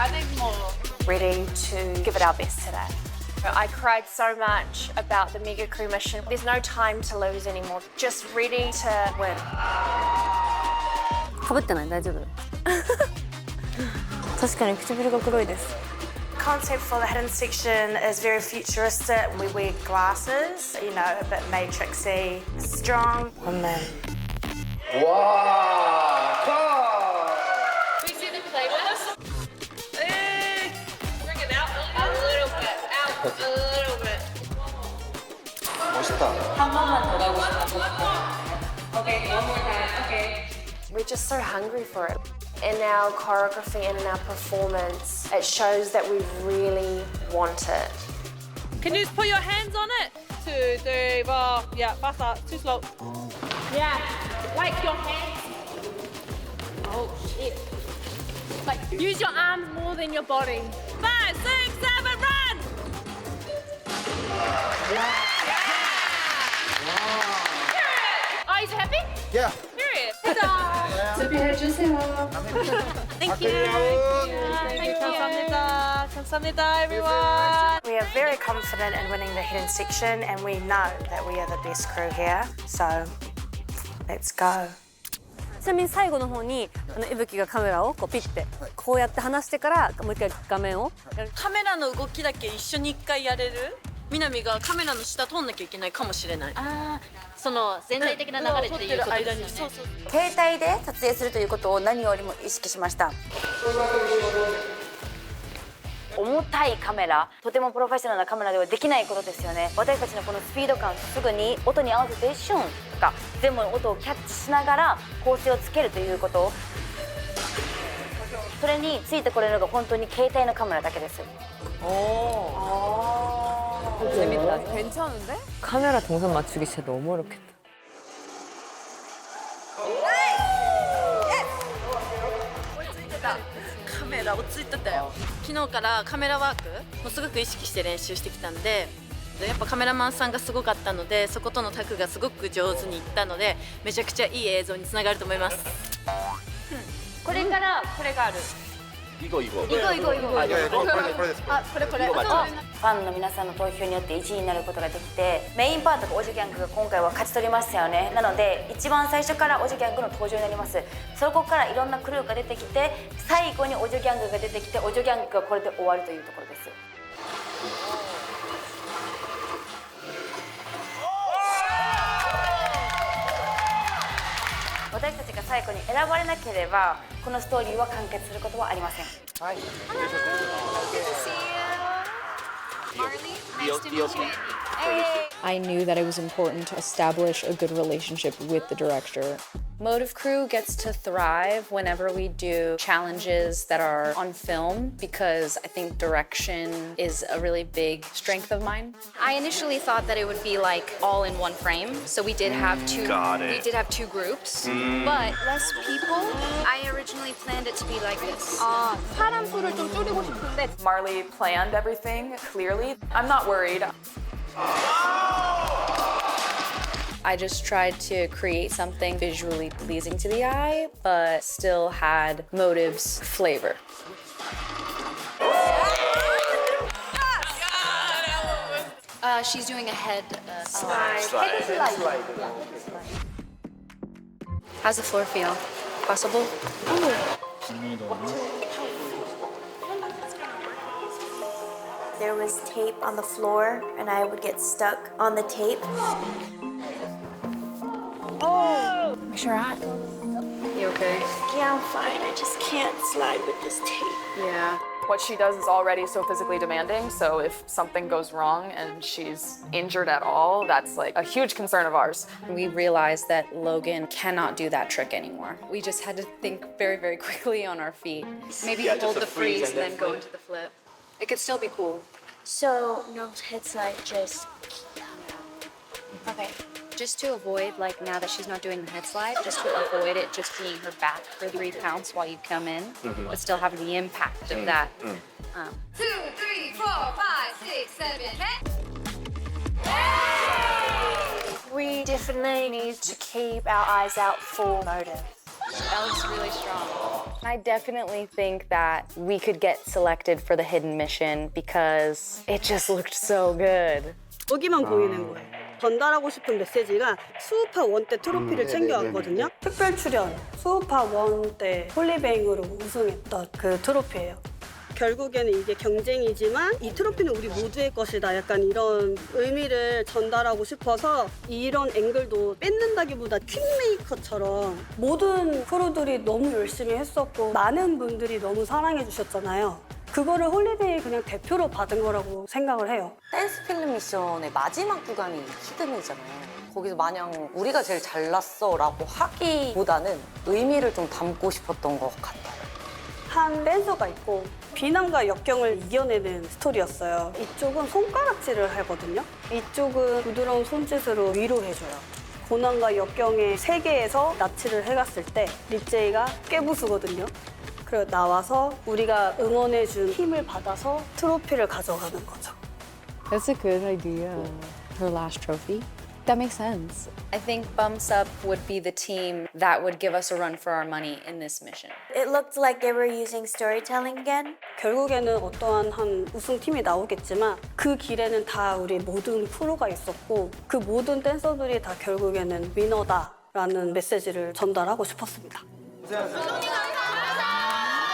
I think more. ready to give it our best today. I cried so much about the Mega Crew mission. There's no time to lose anymore. Just ready to win. かぶってない大丈夫確かに唇が黒いです Concept for the hidden section is very futuristic. We wear glasses, you know, a bit matrixy, strong woman. 와, bit. Out a little bit. 멋있다. We're just so hungry for it. In our choreography and in our performance, it shows that we really want it. Can you just put your hands on it? Two, three, four. Yeah, faster. Too slow. Yeah, like your hands. Oh shit. Like use your arms more than your body. Are you happy? 야, Period. Thank you. Thank you. 감사합니다. 감사합니다, everyone. We are very confident in winning the hidden section, and we know that we are the best crew here. So, let's go. ちなみに最後の方にあのいぶきがカメラをこうピッてこうやって離してからもう一回画面をカメラの動きだけ一緒に一回やれる 南がカメラの下通んなきゃいけないかもしれない。ああその全体的な流れっていうことですよね。そうそう携帯で撮影するということを何よりも意識しました。重たいカメラとてもプロフェッショナルなカメラではできないことですよね。私たちのこのスピード感すぐに音に合わせてシュンとか全部の音をキャッチしながら構成をつけるということ。それについてこれるのが本当に携帯のカメラだけです 재밌다 괜찮은데? 카메라 동선 맞추기 진짜 너무 어렵겠다 カメラ落ち着いてたよ昨日からカメラワークもすごく意識して練習してきたんでやっぱカメラマンさんがすごかったのでそことのタッグがすごく上手にいったのでめちゃくちゃいい映像につながると思いますこれからこれがある 囲碁囲碁囲碁囲碁囲碁あこれです。あこれこれ。ファンの皆さんの投票によって1位になることができてメインパートがおじギャングが今回は勝ち取りましたよね。なので一番最初からおじギャングの登場になります。そこからいろんなクルーが出てきて最後におじギャングが出てきておじギャングがこれで終わるというところです。私たちが最後に選ばれなければこのストーリーは完結することはありません I knew that it was important to establish a good relationship with the director. Motive Crew gets to thrive whenever we do challenges that are on film because I think direction is a really big strength of mine. I initially thought that it would be like all in one frame so we did have two Got it. we did have two groups but less people I originally planned it to be like this 아, 사람 수를 좀 줄이고 싶은데 Marley planned everything clearly. I'm not worried. I just tried to create something visually pleasing to the eye, but still had Motive's flavor. uh, she's doing a head uh, How's the floor feel? Possible? There was tape on the floor, and I would get stuck on the tape. You okay? Yeah, I'm fine. I just can't slide with this tape. Yeah. What she does is already so physically demanding, so if something goes wrong and she's injured at all, that's like a huge concern of ours. We realized that Logan cannot do that trick anymore. We just had to think very, very quickly on our feet. maybe Yeah, hold the freeze freeze and and then then go into the flip It could still be cool. So, no head slide, just. okay just to avoid like now that she's not doing the head slide just to avoid it just being her back for three counts while you come in but still having the impact of that um, We definitely need to keep our eyes out for motive. That looks really strong. I definitely think that we could get selected for the hidden mission because it just looked so good. 여기만 보이는 거예요. 전달하고 싶은 메시지가 수우파 원 때 트로피를 챙겨왔거든요. 특별 출연 수우파 원 때 홀리뱅으로 우승했던 그 트로피예요. 결국에는 이게 경쟁이지만 이 트로피는 우리 모두의 것이다. 약간 이런 의미를 전달하고 싶어서 이런 앵글도 뺏는다기보다 퀸메이커처럼 모든 크루들이 너무 열심히 했었고 많은 분들이 너무 사랑해 주셨잖아요. 그거를 홀리데이 그냥 대표로 받은 거라고 생각을 해요. 댄스 필름 미션의 마지막 구간이 히든이잖아요. 거기서 마냥 우리가 제일 잘났어 라고 하기보다는 의미를 좀 담고 싶었던 것 같아요. 한 댄서가 있고 비난과 역경을 이겨내는 스토리였어요. 이쪽은 손가락질을 하거든요. 이쪽은 부드러운 손짓으로 위로해줘요. 고난과 역경의 세계에서 납치를 해갔을 때 립제이가 깨부수거든요. 그리고 나와서 우리가 응원해준 힘을 받아서 트로피를 가져가는 거죠. That's a good idea. Her last trophy. That makes sense. I think Bumps Up would be the team that would give us a run for our money in this mission. It looked like they were using storytelling again. 결국에는 어떠한 한 우승팀이 나오겠지만 그 길에는 다 우리 모든 프로가 있었고 그 모든 댄서들이 다 결국에는 위너다라는 메시지를 전달하고 싶었습니다.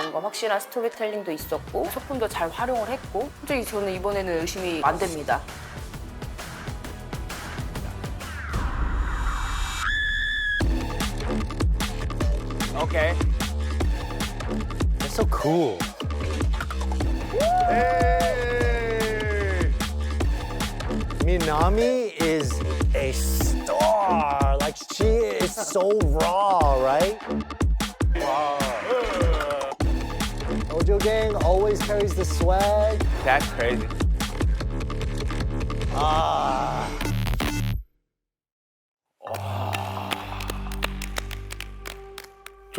뭔가 확실한 스토리텔링도 있었고 소품도 잘 활용을 했고 솔직히 저는 이번에는 의심이 안 됩니다. Okay. It's so cool. Hey! Minami is a star. Like she is so raw, right? Wow. Ojo Gang always carries the swag. That's crazy. Ah.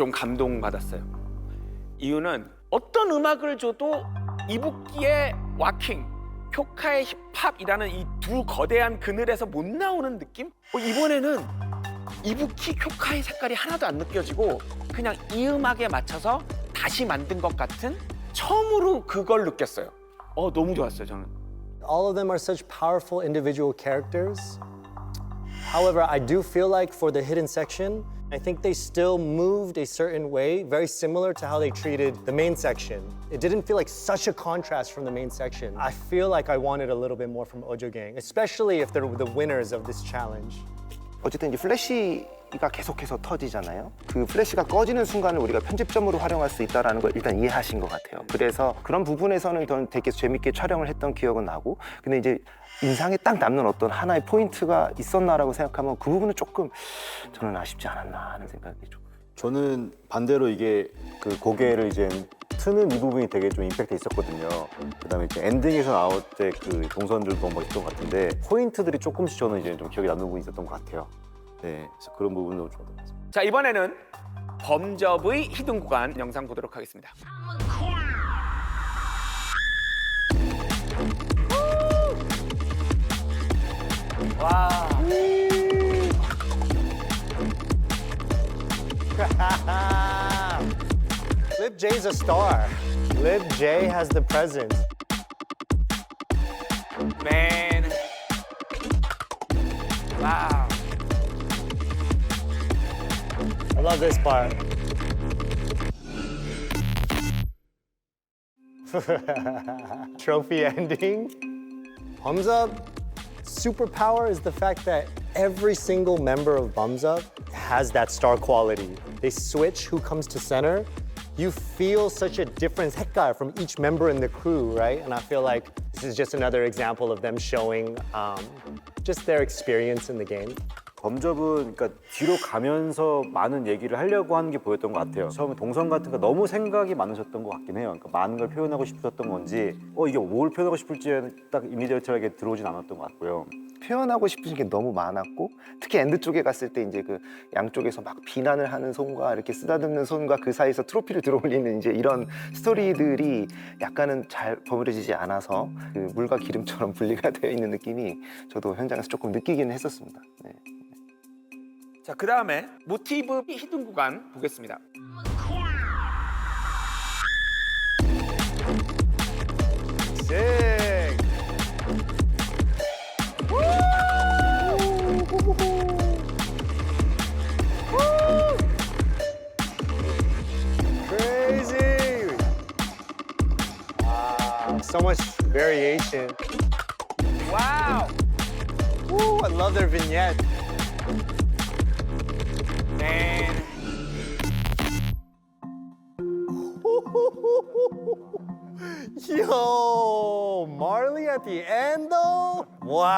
좀 감동받았어요. 이유는 어떤 음악을 줘도 이북기의 와킹, 효카의 힙합이라는 이 두 거대한 그늘에서 못 나오는 느낌? 어, 이번에는 이북키 효카의 색깔이 하나도 안 느껴지고 그냥 이 음악에 맞춰서 다시 만든 것 같은 처음으로 그걸 느꼈어요. 어, 너무 좋았어요, 저는. All of them are such powerful individual characters. However, I do feel like for the hidden section, I think they still moved a certain way, very similar to how they treated the main section. It didn't feel like such a contrast from the main section. I feel like I wanted a little bit more from Ojo Gang, especially if they're the winners of this challenge. 어쨌든 이제 플래시가 계속해서 터지잖아요. 그 플래시가 꺼지는 순간을 우리가 편집점으로 활용할 수 있다는 걸 일단 이해하신 것 같아요. 그래서 그런 부분에서는 전 되게 재밌게 촬영을 했던 기억은 나고, 근데 이제 인상에 딱 남는 어떤 하나의 포인트가 있었나라고 생각하면 그 부분은 조금 저는 아쉽지 않았나 하는 생각이 좀. 저는 반대로 이게 그 고개를 이제 트는 이 부분이 되게 좀 임팩트 있었거든요. 그다음에 이제 엔딩에서 나올 때 그 동선들도 너무 멋있던 것 같은데 포인트들이 조금씩 저는 이제 좀 기억에 남는 부분이 있었던 것 같아요. 네, 그래서 그런 부분도 좋았던 것 같습니다. 자, 이번에는 범접의 히든 구간 영상 보도록 하겠습니다. 와. Lib J's a star. Lib J has the presence. Man. Wow. I love this part. Trophy ending. Thumbs Up, superpower is the fact that every single member of Bums Up has that star quality. They switch who comes to center. You feel such a different 색깔 from each member in the crew, right? And I feel like this is just another example of them showing um, just their experience in the game. 범접은 그러니까 뒤로 가면서 많은 얘기를 하려고 하는 게 보였던 것 같아요. 처음에 동선 같은 거 너무 생각이 많으셨던 것 같긴 해요. 그러니까 많은 걸 표현하고 싶으셨던 건지, 어 이게 뭘 표현하고 싶을지 딱 이미디어트하게 들어오진 않았던 것 같고요. 표현하고 싶은 게 너무 많았고 특히 엔드 쪽에 갔을 때 이제 그 양쪽에서 막 비난을 하는 손과 이렇게 쓰다듬는 손과 그 사이에서 트로피를 들어올리는 이제 이런 스토리들이 약간은 잘 버무려지지 않아서 그 물과 기름처럼 분리가 되어 있는 느낌이 저도 현장에서 조금 느끼기는 했었습니다. 네. 자, 그 다음에 모티브 히든 구간 보겠습니다. Sick. Crazy. Wow, so much variation. Wow. Woo, I love their vignette. Man. Yo, Marley at the end though? Wow.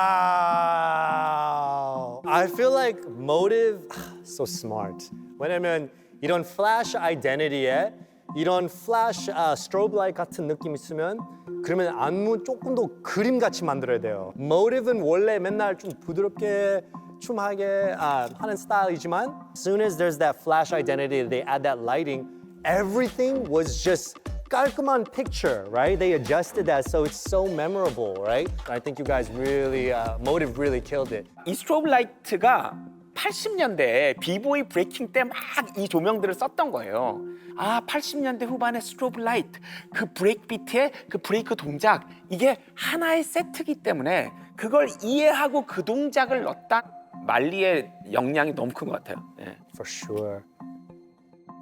I feel like motive so smart. 왜냐면 이런 flash identity에 이런 flash 아, strobe light 같은 느낌 있으면 그러면 안무 조금 더 그림 같이 만들어야 돼요. motive는 원래 맨날 좀 부드럽게 춤하게 아, 하는 스타일이지만 soon as there's that flash identity, they add that lighting, everything was just 깔끔한 picture, right? They adjusted that so it's so memorable, right? I think you guys really, uh, Motive really killed it. 이 스트로브 라이트가 80년대에 비보이 브레이킹 때 막 이 조명들을 썼던 거예요. 아, 80년대 후반의 스트로브 라이트, 그 브레이크 비트의 그 브레이크 동작, 이게 하나의 세트기 때문에 그걸 이해하고 그 동작을 넣었다. 말리의 역량이 너무 큰 것 같아요. 예. For sure.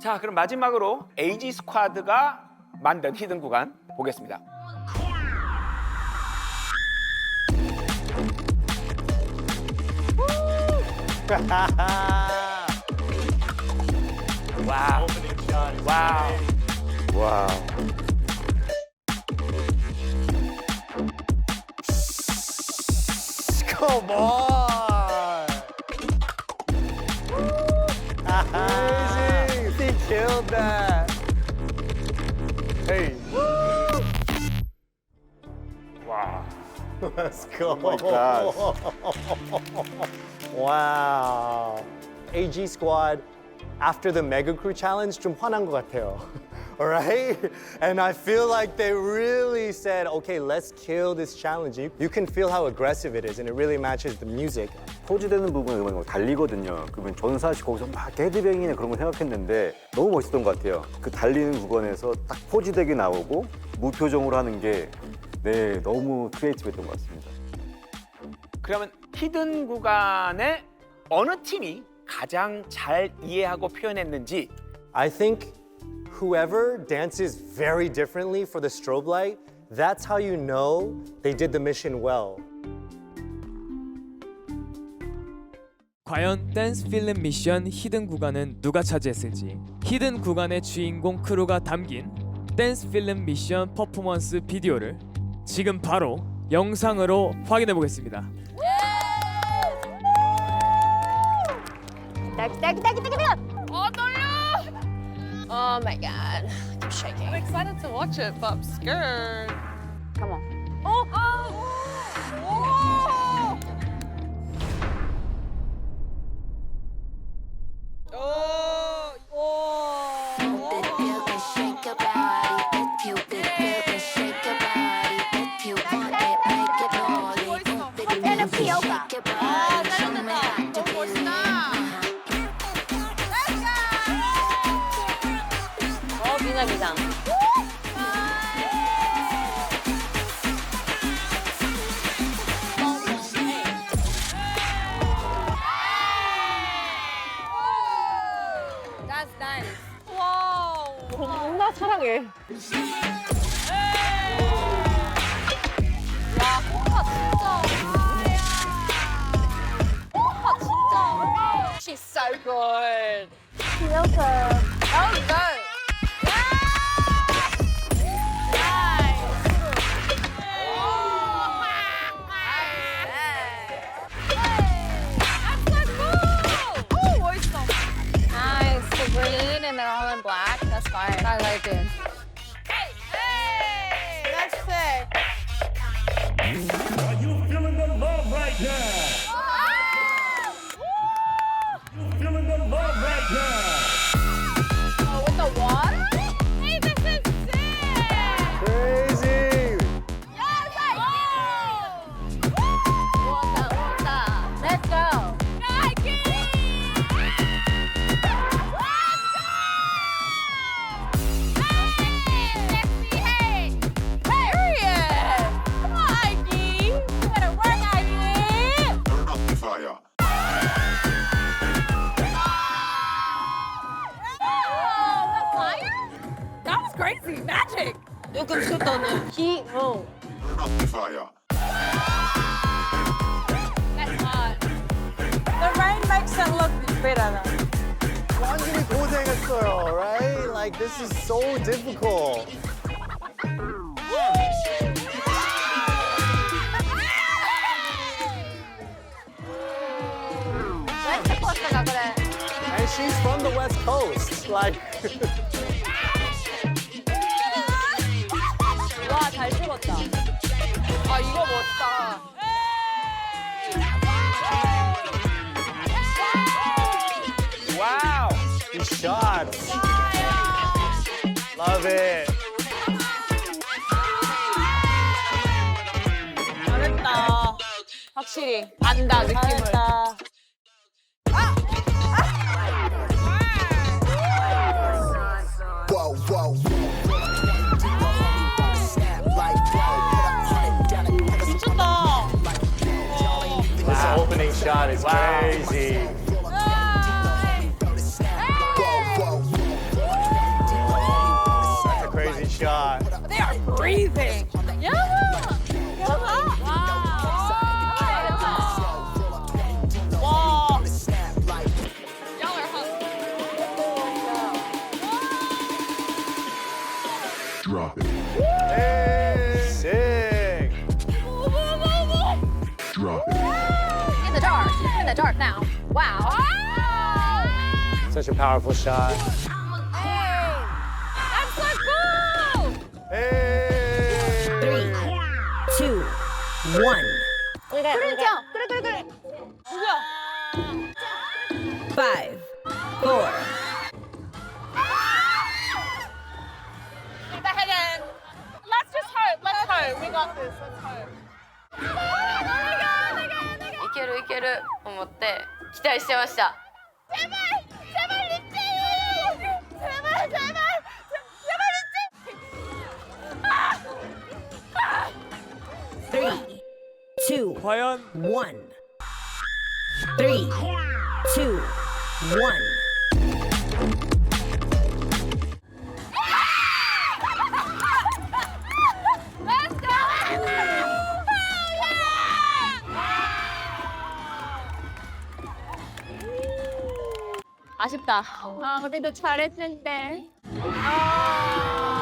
자, 그럼 마지막으로 에이지 스쿼드가 만든 히든 구간 보겠습니다. 와우. 와우. 와우. Come on. Crazy. He killed that. Hey. Wow. Let's go. Oh my gosh. wow. AG squad after the Mega Crew challenge 좀 화난 것 같아요. All right? And I feel like they really said, okay, let's kill this challenge. You, you can feel how aggressive it is, and it really matches the music. 포즈되는 부분은 음악이 달리거든요. 그러면 전사시 거기서 막 헤드뱅이나 그런 걸 생각했는데 너무 멋있던 것 같아요. 그 달리는 구간에서 딱 포즈되게 나오고 무표정으로 하는 게 네, 너무 크리에이티브했던 것 같습니다. 그러면 히든 구간에 어느 팀이 가장 잘 이해하고 표현했는지 I think whoever dances very differently for the strobe light, that's how you know they did the mission well. 과연 댄스 필름 미션 히든 구간은 누가 차지했을지 히든 구간의 주인공 크루가 담긴 댄스 필름 미션 퍼포먼스 비디오를 지금 바로 영상으로 확인해 보겠습니다. 어 떨려! Oh my god, I'm shaking. I'm excited to watch it, but I'm scared. Come on. Oh! Oh! 겁나 사랑해. 와, 코카 진짜. 코카 진 magic. 조금 쳤더니 히 어. That's hot. The rain makes it look better. 완전히 고생했어요, right? Like this is so difficult. 웨스트 코스트가 그래. And she's from the West Coast. Like 잘 찍었다. 아, 이거 멋있다. 와우. these shots. Love it. 잘했다. 확실히 안다 느낌을. 잘했다. Opening shot is crazy. That's a crazy shot. They are breathing. Yeah. Such a powerful shot. That's so cool. Three, two, one. 그래 그래 그래 그래 그래. Five, four, Get the head in. Let's just hope. Let's hope. We got this. Let's hope. いけるいける思って期待してました。 과연 one. Three, two, one. Let's go. 아쉽다. 아, 그래도 잘했는데. 아.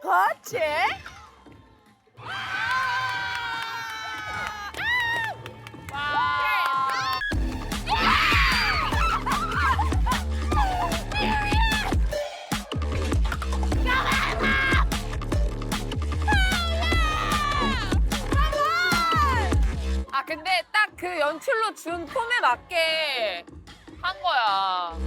그렇지? 연출로 준 폼에 맞게 한 거야.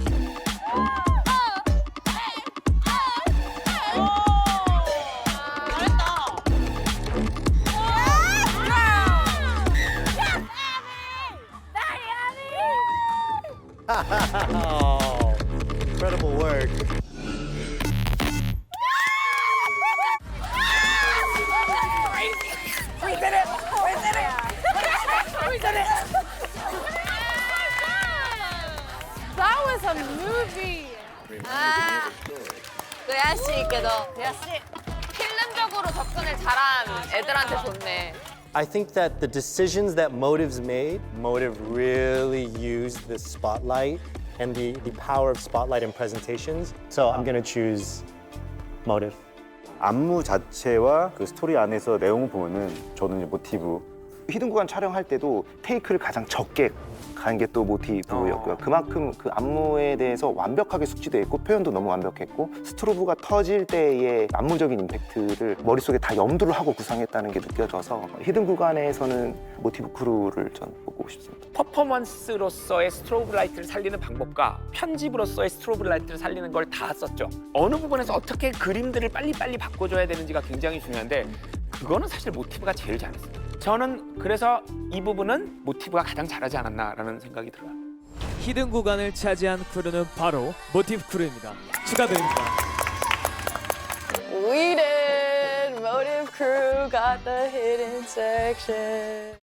I think that the decisions that Motives made, Motive really used the spotlight and the, the power of spotlight in presentations. So I'm gonna choose Motive. 안무 자체와 그 스토리 안에서 내용을 보면은 저는 이제 모티브 히든 구간 촬영할 때도 테이크를 가장 적게 간 게 또 모티브였고요. 그만큼 그 안무에 대해서 완벽하게 숙지돼 있고 표현도 너무 완벽했고 스트로브가 터질 때의 안무적인 임팩트를 머릿속에 다 염두를 하고 구상했다는 게 느껴져서 히든 구간에서는 모티브 크루를 전 뽑고 싶습니다. 퍼포먼스로서의 스트로브 라이트를 살리는 방법과 편집으로서의 스트로브 라이트를 살리는 걸 다 썼죠. 어느 부분에서 어떻게 그림들을 빨리빨리 바꿔줘야 되는지가 굉장히 중요한데 그거는 사실 모티브가 제일 잘했어요. 저는 그래서 이 부분은 모티브가 가장 잘하지 않았나라는 생각이 들어요. 히든 구간을 차지한 크루는 바로 모티브 크루입니다. 축하드립니다. We did. Motive crew got the hidden section.